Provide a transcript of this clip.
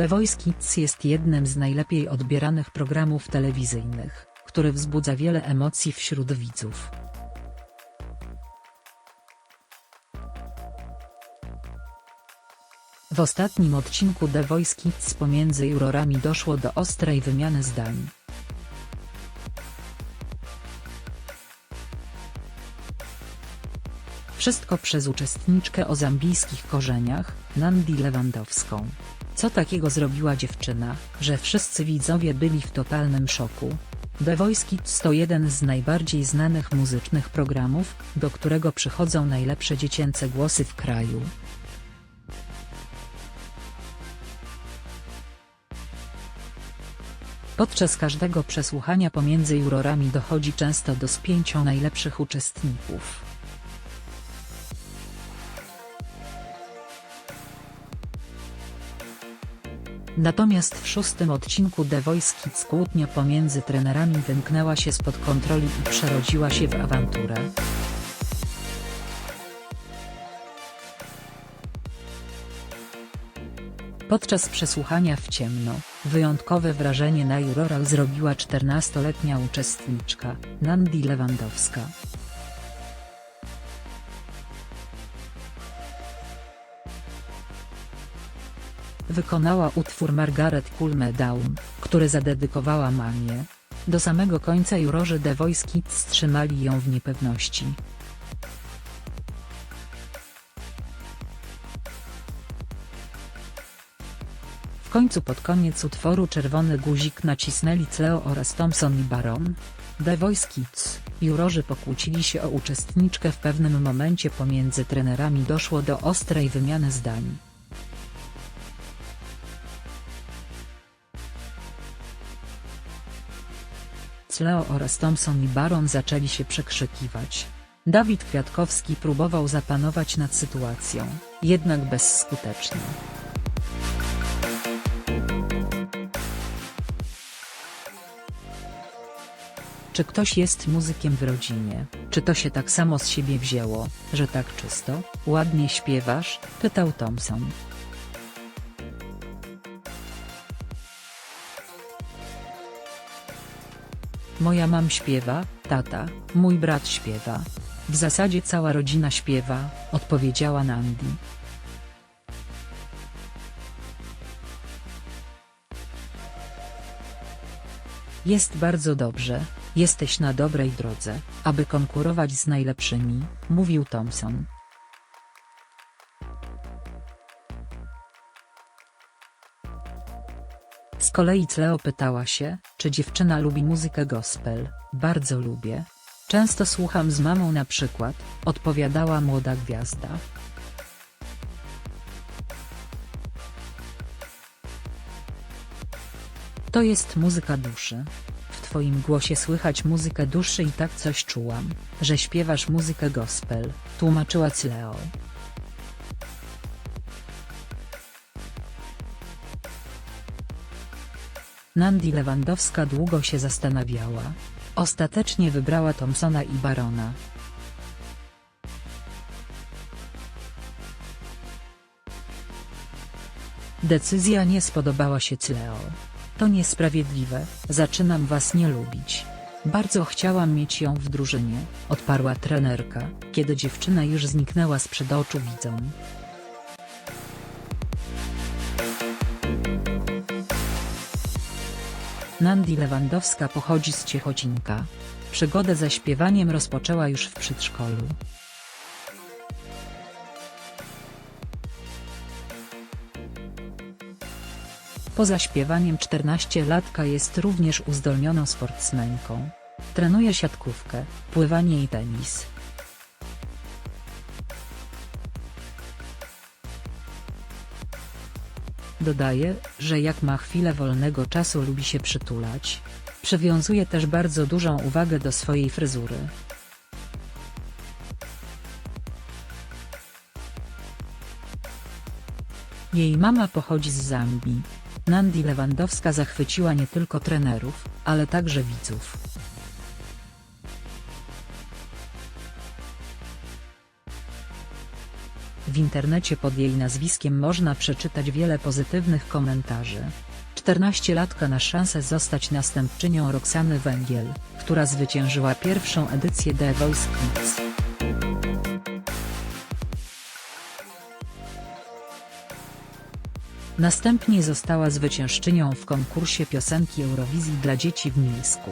The Voice Kids jest jednym z najlepiej odbieranych programów telewizyjnych, który wzbudza wiele emocji wśród widzów. W ostatnim odcinku The Voice Kids pomiędzy jurorami doszło do ostrej wymiany zdań. Wszystko przez uczestniczkę o zambijskich korzeniach, Nandi Lewandowską. Co takiego zrobiła dziewczyna, że wszyscy widzowie byli w totalnym szoku? The Voice Kids to jeden z najbardziej znanych muzycznych programów, do którego przychodzą najlepsze dziecięce głosy w kraju. Podczas każdego przesłuchania pomiędzy jurorami dochodzi często do spięcia najlepszych uczestników. Natomiast w szóstym odcinku The Voice Kids kłótnia pomiędzy trenerami wymknęła się spod kontroli i przerodziła się w awanturę. Podczas przesłuchania w ciemno, wyjątkowe wrażenie na jurorach zrobiła 14-letnia uczestniczka, Nandi Lewandowska. Wykonała utwór Margaret Culme Down, który zadedykowała mamie. Do samego końca jurorzy The Voice Kids trzymali ją w niepewności. W końcu pod koniec utworu czerwony guzik nacisnęli Cleo oraz Thompson i Baron. The Voice Kids, jurorzy pokłócili się o uczestniczkę w pewnym momencie pomiędzy trenerami doszło do ostrej wymiany zdań. Cleo oraz Thompson i Baron zaczęli się przekrzykiwać. Dawid Kwiatkowski próbował zapanować nad sytuacją, jednak bezskutecznie. Czy ktoś jest muzykiem w rodzinie? Czy to się tak samo z siebie wzięło, że tak czysto, ładnie śpiewasz? Pytał Thompson. Moja mam śpiewa, tata, mój brat śpiewa. W zasadzie cała rodzina śpiewa, odpowiedziała Nandi. Jest bardzo dobrze, jesteś na dobrej drodze, aby konkurować z najlepszymi, mówił Thompson. Z kolei Cleo pytała się, czy dziewczyna lubi muzykę gospel. Bardzo lubię. Często słucham z mamą na przykład, odpowiadała młoda gwiazda. To jest muzyka duszy. W twoim głosie słychać muzykę duszy i tak coś czułam, że śpiewasz muzykę gospel, tłumaczyła Cleo. Nandi Lewandowska długo się zastanawiała. Ostatecznie wybrała Thompsona i Barona. Decyzja nie spodobała się Cleo. To niesprawiedliwe, zaczynam was nie lubić. Bardzo chciałam mieć ją w drużynie, odparła trenerka, kiedy dziewczyna już zniknęła sprzed oczu widzom. Nandi Lewandowska pochodzi z Ciechocinka. Przygodę ze śpiewaniem rozpoczęła już w przedszkolu. Poza śpiewaniem 14-latka jest również uzdolnioną sportsmenką. Trenuje siatkówkę, pływanie i tenis. Dodaje, że jak ma chwilę wolnego czasu lubi się przytulać. Przywiązuje też bardzo dużą uwagę do swojej fryzury. Jej mama pochodzi z Zambii. Nandi Lewandowska zachwyciła nie tylko trenerów, ale także widzów. W internecie pod jej nazwiskiem można przeczytać wiele pozytywnych komentarzy. 14-latka na szansę zostać następczynią Roxany Węgiel, która zwyciężyła pierwszą edycję The Voice Kids. Następnie została zwyciężczynią w konkursie piosenki Eurowizji dla dzieci w Mińsku.